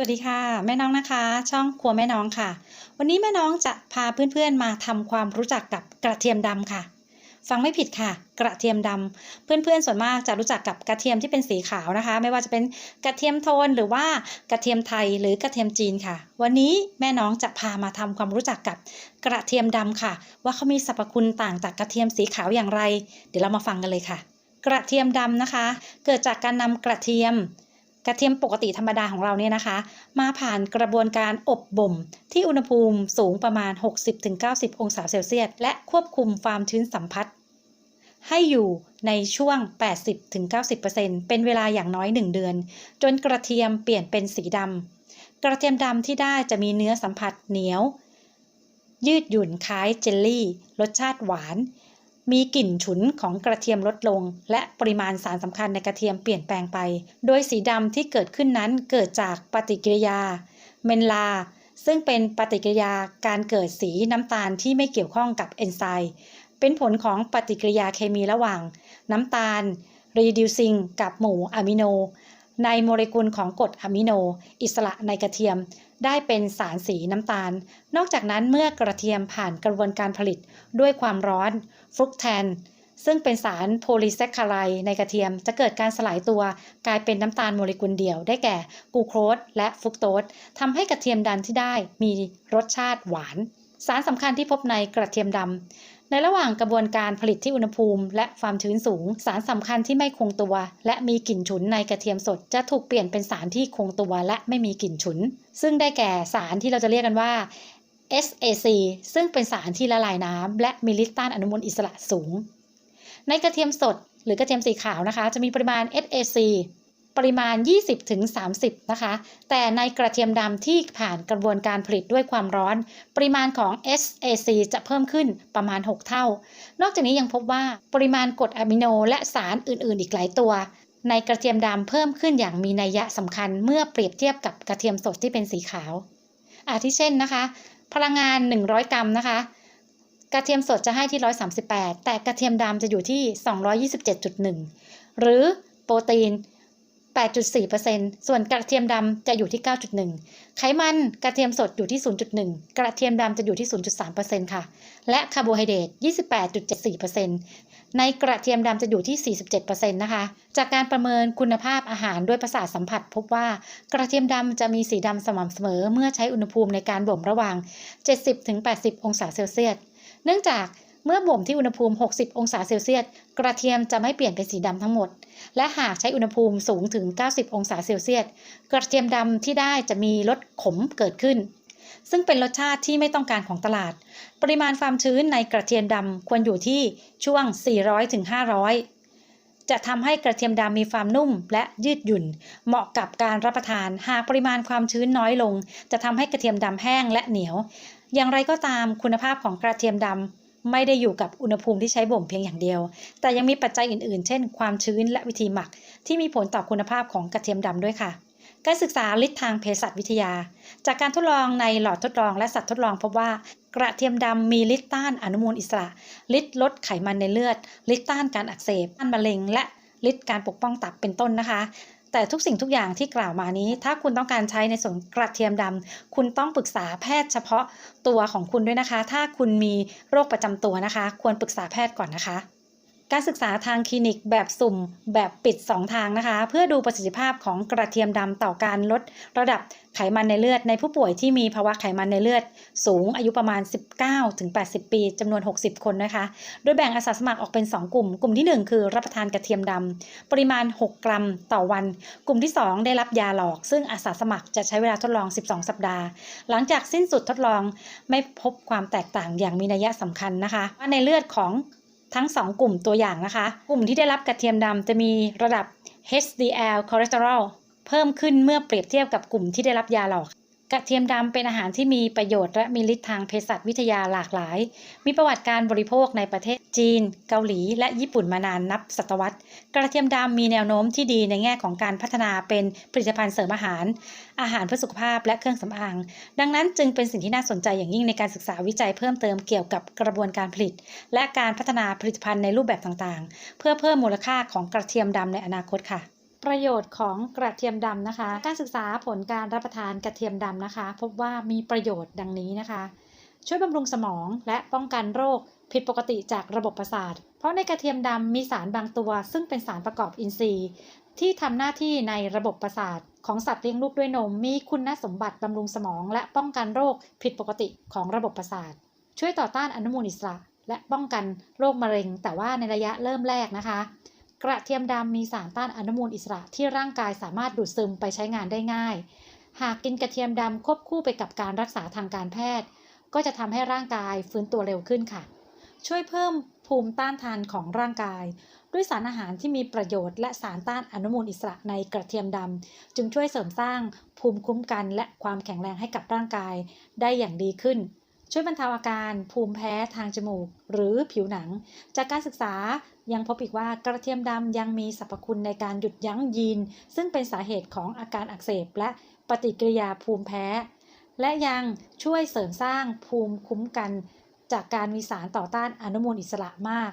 สวัสดีค่ะ แม่น้องนะคะ ช่องครัวแม่น้องค่ะ วันนี้แม่น้องจะพาเพื่อนๆมาทำความรู้จักกับกระเทียมดำค่ะ ฟังไม่ผิดค่ะ กระเทียมดำเพื่อนๆส่วนมากจะรู้จักกับกระเทียมที่เป็นสีขาวนะคะ ไม่ว่าจะเป็นกระเทียมโทนหรือว่ากระเทียมไทยหรือกระเทียมจีนค่ะ วันนี้แม่น้องจะพามาทำความรู้จักกับกระเทียมดำค่ะ ว่าเขามีสรรพคุณต่างจากกระเทียมสีขาวอย่างไร เดี๋ยวเรามาฟังกันเลยค่ะ กระเทียมดำนะคะ เกิดจากการนำกระเทียม กระเทียมปกติธรรมดาของเราเนี่ยนะคะ มาผ่านกระบวนการอบบ่ม ที่อุณหภูมิสูงประมาณ 60-90 องศาเซลเซียส และควบคุมความชื้นสัมผัสให้อยู่ในช่วง 80-90%เป็นเวลาอย่างน้อย 1 เดือน จนกระเทียมเปลี่ยนเป็นสีดำ กระเทียมดำที่ได้จะมีเนื้อสัมผัสเหนียว ยืดหยุ่นคล้ายเจลลี่ รสชาติหวาน มีกลิ่นฉุนของกระเทียมลดลง และปริมาณสารสำคัญในกระเทียมเปลี่ยนแปลงไป โดยสีดำที่เกิดขึ้นนั้นเกิดจากปฏิกิริยา เมนลา ซึ่งเป็นปฏิกิริยาการเกิดสีน้ำตาลที่ไม่เกี่ยวข้องกับเอนไซม์เป็นผลของปฏิกิริยาเคมีระหว่าง น้ำตาล reducing กับหมู่อะมิโน ในโมเลกุลของกรดอะมิโน อิสระในกระเทียม ได้เป็นสารสีน้ำตาล นอกจากนั้นเมื่อกระเทียมผ่านกระบวนการผลิตด้วยความร้อนฟรุกแทน ซึ่งเป็นสารโพลีแซคคาไรด์ในกระเทียมจะเกิดการสลายตัวกลายเป็นน้ำตาลโมเลกุลเดี่ยวได้แก่กูโคสและฟรุกโตสทำให้กระเทียมดำที่ได้มีรสชาติหวาน สารสำคัญที่พบในกระเทียมดำ ในระหว่างกระบวนการผลิตที่อุณหภูมิ และความชื้นสูง สารสำคัญที่ไม่คงตัว และมีกลิ่นฉุนในกระเทียมสด จะถูกเปลี่ยนเป็นสารที่คงตัวและไม่มีกลิ่นฉุน ซึ่งได้แก่สารที่เราจะเรียกกันว่า SAC ซึ่งเป็นสารที่ละลายน้ำและมีฤทธิ์ต้านอนุมูลอิสระสูง ในกระเทียมสด หรือกระเทียมสีขาวนะคะ จะมีปริมาณ SAC ปริมาณ 20-30 นะคะ แต่ในกระเทียมดำที่ผ่านกระบวนการผลิตด้วยความร้อน ปริมาณของ SAC จะเพิ่มขึ้นประมาณ 6 เท่า นอกจากนี้ยังพบว่าปริมาณกรดอะมิโนและสารอื่น ๆ อีกหลายตัว ในกระเทียมดำเพิ่มขึ้นอย่างมีนัยยะสำคัญเมื่อเปรียบเทียบกับกระเทียมสดที่เป็นสีขาว อาทิเช่นนะคะ พลังงาน 100 กรัมนะคะกระเทียมสดจะให้ที่ 138 แต่กระเทียมดำจะอยู่ที่ 227.1 หรือโปรตีน 8.4%ส่วนกระเทียมดำจะอยู่ที่ 9.1 ไขมันกระเทียมสดอยู่ที่ 0.1 กระเทียมดำจะอยู่ที่ 0.3%ค่ะ และคาร์โบไฮเดรต 28.74%ในกระเทียมดำจะอยู่ที่ 47%นะคะ จากการประเมินคุณภาพอาหารด้วยประสาทสัมผัส พบว่ากระเทียมดำจะมีสีดำสม่ำเสมอเมื่อใช้อุณหภูมิในการบ่มระหว่าง 70-80 องศาเซลเซียส เนื่องจาก เมื่อบ่มที่อุณหภูมิ 60 องศาเซลเซียส กระเทียมจะไม่เปลี่ยนเป็นสีดำทั้งหมด และหากใช้อุณหภูมิสูงถึง 90 องศาเซลเซียส กระเทียมดำที่ได้จะมีรสขมเกิดขึ้น ซึ่งเป็นรสชาติที่ไม่ต้องการของตลาด ปริมาณความชื้นในกระเทียมดำควรอยู่ที่ช่วง 400-500 จะทำให้กระเทียมดำมีความนุ่มและยืดหยุ่น เหมาะกับการรับประทาน หากปริมาณความชื้นน้อยลง จะทำให้กระเทียมดำแห้งและเหนียวอย่างไรก็ตามคุณภาพของกระเทียมดำ ไม่ได้อยู่กับอุณหภูมิที่ใช้บ่มเพียงอย่างเดียว แต่ยังมีปัจจัยอื่นๆ เช่น ความชื้นและวิธีหมัก ที่มีผลต่อคุณภาพของกระเทียมดำด้วยค่ะ การศึกษาฤทธิ์ทางเภสัชวิทยา จากการทดลองในหลอดทดลองและสัตว์ทดลองพบว่ากระเทียมดำมีฤทธิ์ต้านอนุมูลอิสระฤทธิ์ลดไขมันในเลือดฤทธิ์ต้านการอักเสบต้านมะเร็ง และฤทธิ์การปกป้องตับเป็นต้นนะคะ แต่ทุกสิ่งทุกอย่างที่กล่าวมานี้ ถ้าคุณต้องการใช้ในส่วนกระเทียมดำคุณต้องปรึกษาแพทย์เฉพาะตัวของคุณด้วยนะคะ ถ้าคุณมีโรคประจำตัวนะคะ ควรปรึกษาแพทย์ก่อนนะคะ การศึกษาทางคลินิกแบบสุ่มแบบปิด 2 ทางนะคะ เพื่อดูประสิทธิภาพของกระเทียมดำต่อการลดระดับไขมันในเลือด ในผู้ป่วยที่มีภาวะไขมันในเลือด สูงอายุประมาณ 19-80 ปีจำนวน 60 คนนะคะ โดยแบ่งอาสาสมัครออกเป็น 2 กลุ่ม กลุ่มที่ 1 คือรับประทานกระเทียมดำปริมาณ 6 กรัมต่อวัน กลุ่มที่ 2 ได้รับยาหลอก ซึ่งอาสาสมัครจะใช้เวลาทดลอง 12 สัปดาห์ หลังจากสิ้นสุดทดลองไม่พบความแตกต่างอย่างมีนัยสำคัญนะคะว่าในเลือดของ ทั้ง 2 กลุ่มตัวอย่างนะคะ กลุ่มที่ได้รับกระเทียมดำจะมีระดับ HDL คอเลสเตอรอลเพิ่มขึ้นเมื่อเปรียบเทียบกับกลุ่มที่ได้รับยาหลอก กระเทียมดำเป็นอาหารที่มีประโยชน์และมีฤทธิ์ทางเภสัชวิทยาหลากหลาย มีประวัติการบริโภคในประเทศจีน เกาหลี และญี่ปุ่นมานานนับศตวรรษ กระเทียมดำมีแนวโน้มที่ดีในแง่ของการพัฒนาเป็นผลิตภัณฑ์เสริมอาหาร อาหารเพื่อสุขภาพและเครื่องสำอาง ดังนั้นจึงเป็นสิ่งที่น่าสนใจอย่างยิ่งในการศึกษาวิจัยเพิ่มเติมเกี่ยวกับกระบวนการผลิต และการพัฒนาผลิตภัณฑ์ในรูปแบบต่างๆ เพื่อเพิ่มมูลค่าของกระเทียมดำในอนาคตค่ะ ประโยชน์ของกระเทียมดำนะคะ การศึกษาผลการรับประทานกระเทียมดำนะคะ พบว่ามีประโยชน์ดังนี้นะคะ ช่วยบำรุงสมองและป้องกันโรคผิดปกติจากระบบประสาท เพราะในกระเทียมดำมีสารบางตัว ซึ่งเป็นสารประกอบอินทรีย์ ที่ทำหน้าที่ในระบบประสาท ของสัตว์เลี้ยงลูกด้วยนม มีคุณสมบัติบำรุงสมอง และป้องกันโรคผิดปกติของระบบประสาท ช่วยต่อต้านอนุมูลอิสระ และป้องกันโรคมะเร็ง แต่ว่าในระยะเริ่มแรกนะคะ กระเทียมดำมีสารต้านอนุมูลอิสระที่ร่างกายสามารถดูดซึมไปใช้งานได้ง่าย หากกินกระเทียมดำควบคู่ไปกับการรักษาทางการแพทย์ ก็จะทำให้ร่างกายฟื้นตัวเร็วขึ้นค่ะ ช่วยเพิ่มภูมิต้านทานของร่างกาย ด้วยสารอาหารที่มีประโยชน์และสารต้านอนุมูลอิสระในกระเทียมดำจึงช่วยเสริมสร้างภูมิคุ้มกันและความแข็งแรงให้กับร่างกายได้อย่างดีขึ้น ช่วยบรรเทาอาการภูมิแพ้ทางจมูก หรือผิวหนัง จากการศึกษายังพบอีกว่ากระเทียมดำยังมีสรรพคุณในการหยุดยั้งยีน ซึ่งเป็นสาเหตุของอาการอักเสบและปฏิกิริยาภูมิแพ้ และยังช่วยเสริมสร้างภูมิคุ้มกัน จากการมีสารต่อต้านอนุมูลอิสระมาก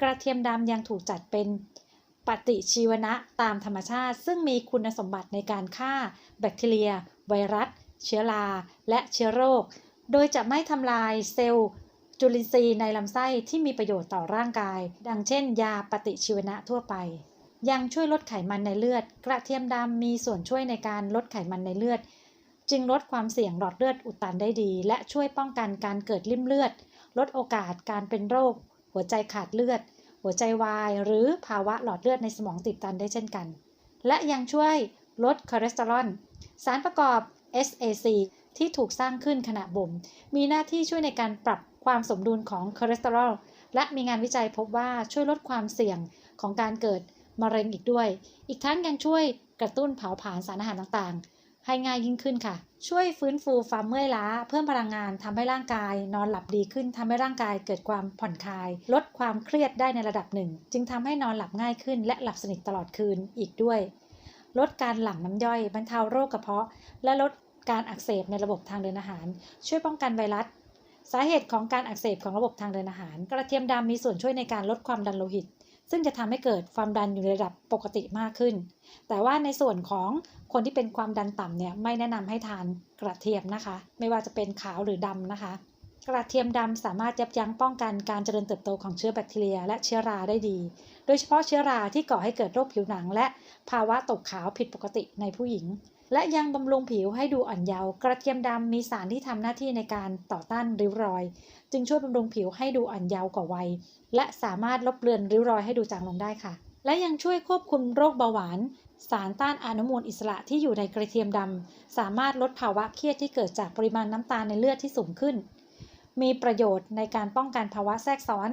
กระเทียมดำยังถูกจัดเป็นปฏิชีวนะตามธรรมชาติ ซึ่งมีคุณสมบัติในการฆ่า แบคทีเรีย ไวรัส เชื้อรา และเชื้อโรค โดยจะไม่ทำลายเซลล์จุลินทรีย์ในลำไส้ที่มีประโยชน์ต่อร่างกาย ดังเช่น ยาปฏิชีวนะทั่วไป ยังช่วยลดไขมันในเลือด กระเทียมดำมีส่วนช่วยในการลดไขมันในเลือด จึงลดความเสี่ยงหลอดเลือดอุดตันได้ดี และช่วยป้องกันการเกิดริ่มเลือด ลดโอกาสการเป็นโรค หัวใจขาดเลือด หัวใจวาย หรือภาวะหลอดเลือดในสมองติดตันได้เช่นกัน และยังช่วยลดคอเลสเตอรอลสารประกอบ SAC ที่ถูกสร้างขึ้นขณะบ่ม มีหน้าที่ช่วยในการปรับความสมดุลของคอเลสเตอรอล และมีงานวิจัยพบว่าช่วยลดความเสี่ยงของการเกิดมะเร็งอีกด้วย อีกทั้งยังช่วยกระตุ้นเผาผลาญสารอาหารต่างๆ ให้ง่ายยิ่งขึ้นค่ะ ช่วยฟื้นฟูความเมื่อยล้า เพิ่มพลังงานทำให้ร่างกาย นอนหลับดีขึ้นทำให้ร่างกายเกิดความผ่อนคลาย ลดความเครียดได้ในระดับหนึ่ง จึงทำให้นอนหลับง่ายขึ้น และหลับสนิทตลอดคืนอีกด้วย ลดการหลั่งน้ำย่อยบรรเทาโรคกระเพาะ และลด การอักเสบในระบบทางเดินอาหาร ช่วยป้องกันไวรัส สาเหตุของการอักเสบของระบบทางเดินอาหาร กระเทียมดำมีส่วนช่วยในการลดความดันโลหิต ซึ่งจะทำให้เกิดความดันอยู่ในระดับปกติมากขึ้น แต่ว่าในส่วนของคนที่เป็นความดันต่ำเนี่ยไม่แนะนำให้ทานกระเทียมนะคะ ไม่ว่าจะเป็นขาวหรือดำนะคะกระเทียมดำสามารถยับยั้งป้องกันการเจริญเติบโตของเชื้อแบคทีเรีย และเชื้อราได้ดี โดยเฉพาะเชื้อราที่ก่อให้เกิดโรคผิวหนัง และภาวะตกขาวผิดปกติในผู้หญิง และยังบำรุงผิวให้ดูอ่อนเยาว์กระเทียมดำมีสารที่ทำหน้าที่ในการต่อต้านริ้วรอย จึงช่วยบำรุงผิวให้ดูอ่อนเยาว์กว่าวัย และสามารถลบเลือนริ้วรอยให้ดูจางลงได้ค่ะ และยังช่วยควบคุมโรคเบาหวาน สารต้านอนุมูลอิสระที่อยู่ในกระเทียมดำสามารถลดภาวะเครียดที่เกิดจากปริมาณน้ำตาลในเลือดที่สูงขึ้น มีประโยชน์ในการป้องกันภาวะแทรกซ้อน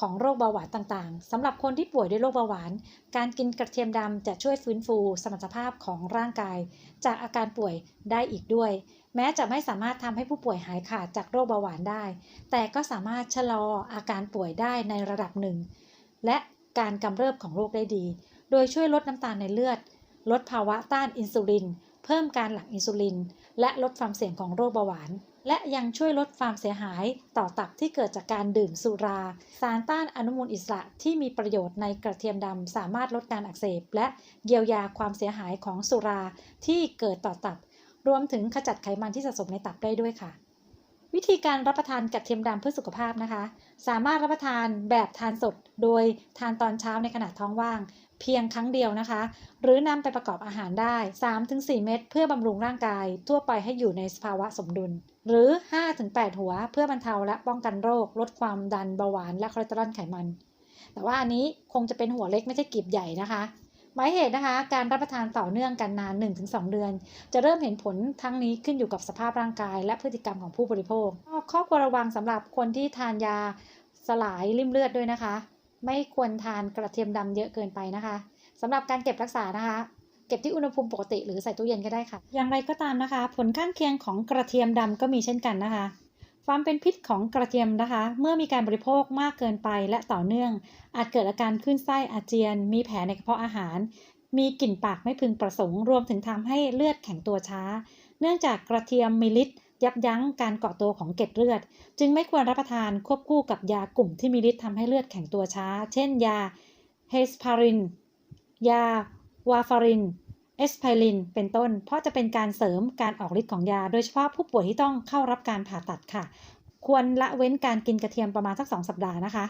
ของโรคเบาหวานต่างๆสำหรับคนที่ป่วยด้วยโรคเบาหวาน การกินกระเทียมดำจะช่วยฟื้นฟูสมรรถภาพของร่างกาย จากอาการป่วยได้อีกด้วย แม้จะไม่สามารถทำให้ผู้ป่วยหายขาดจากโรคเบาหวานได้ แต่ก็สามารถชะลออาการป่วยได้ในระดับหนึ่ง และการกำเริบของโรคได้ดี โดยช่วยลดน้ำตาลในเลือด ลดภาวะต้านอินซูลิน เพิ่มการหลั่งอินซูลิน และลดความเสี่ยงของโรคเบาหวาน และยังช่วยลดความเสียหายต่อตับที่เกิดจากการดื่มสุรา สารต้านอนุมูลอิสระที่มีประโยชน์ในกระเทียมดำสามารถลดการอักเสบ และเยียวยาความเสียหายของสุราที่เกิดต่อตับ รวมถึงขจัดไขมันที่สะสมในตับได้ด้วยค่ะ วิธีการรับประทานกระเทียมดำเพื่อสุขภาพนะคะ สามารถรับประทานแบบทานสด โดยทานตอนเช้าในขณะท้องว่าง เพียงครั้งเดียวนะคะ หรือนำไปประกอบอาหารได้ 3-4 เม็ดเพื่อบำรุงร่างกาย ทั่วไปให้อยู่ในสภาวะสมดุล หรือ 5-8 หัวเพื่อบรรเทาและป้องกันโรค ลดความดันเบาหวานและคอเลสเตอรอลไขมัน แต่ว่าอันนี้คงจะเป็นหัวเล็กไม่ใช่กีบใหญ่นะคะหมายเหตุนะคะ การรับประทานต่อเนื่องกันนาน 1-2 เดือน จะเริ่มเห็นผลทั้งนี้ขึ้นอยู่กับสภาพร่างกาย และพฤติกรรมของผู้บริโภคข้อควรระวังสำหรับคนที่ทานยาสลายริ่มเลือดด้วยนะคะ ไม่ควรทานกระเทียมดำเยอะเกินไปนะคะสำหรับการเก็บรักษานะคะ เก็บที่อุณหภูมิปกติหรือใส่ตู้เย็นก็ได้ค่ะ อย่างไรก็ตามนะคะ ผลข้างเคียงของกระเทียมดำก็มีเช่นกันนะคะ ความเป็นพิษของกระเทียมนะคะ เมื่อมีการบริโภคมากเกินไปและต่อเนื่อง อาจเกิดอาการขึ้นไส้อาเจียน มีแผลในกระเพาะอาหาร มีกลิ่นปากไม่พึงประสงค์ รวมถึงทำให้เลือดแข็งตัวช้า เนื่องจากกระเทียมมีฤทธิ์ยับยั้งการเกาะตัวของเกล็ดเลือด จึงไม่ควรรับประทานควบคู่กับยากลุ่มที่มีฤทธิ์ทำให้เลือดแข็งตัวช้า เช่น ยาเฮสพาริน ยาวาฟาริน เอสไพริน เป็นต้น เพราะจะเป็นการเสริมการออกฤทธิ์ของยา โดยเฉพาะผู้ป่วยที่ต้องเข้ารับการผ่าตัดค่ะ ควรละเว้นการกินกระเทียมประมาณสัก2สัปดาห์นะคะ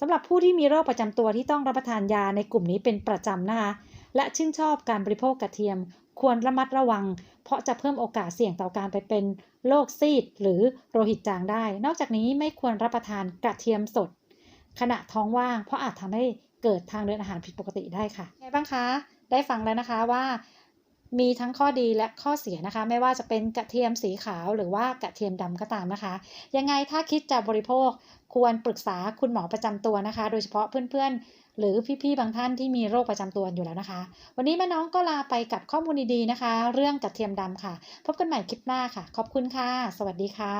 สำหรับผู้ที่มีโรคประจำตัวที่ต้องรับประทานยาในกลุ่มนี้เป็นประจำนะคะ และชื่นชอบการบริโภคกระเทียม ควรระมัดระวัง เพราะจะเพิ่มโอกาสเสี่ยงต่อการไปเป็นโรคซีดหรือโลหิตจางได้ นอกจากนี้ไม่ควรรับประทานกระเทียมสด ขณะท้องว่าง เพราะอาจทำให้เกิดทางเดินอาหารผิดปกติได้ค่ะไงบ้างคะ ได้ฟังแล้วนะคะว่ามีทั้งข้อดีและข้อเสียนะคะ ไม่ว่าจะเป็นกระเทียมสีขาวหรือว่ากระเทียมดำก็ตามนะคะ ยังไงถ้าคิดจะบริโภคควรปรึกษาคุณหมอประจำตัวนะคะ โดยเฉพาะเพื่อนๆ หรือพี่ๆบางท่านที่มีโรคประจำตัวอยู่แล้วนะคะ วันนี้แม่น้องก็ลาไปกับข้อมูลดีๆนะคะ เรื่องกระเทียมดำค่ะ พบกันใหม่คลิปหน้าค่ะ ขอบคุณค่ะ สวัสดีค่ะ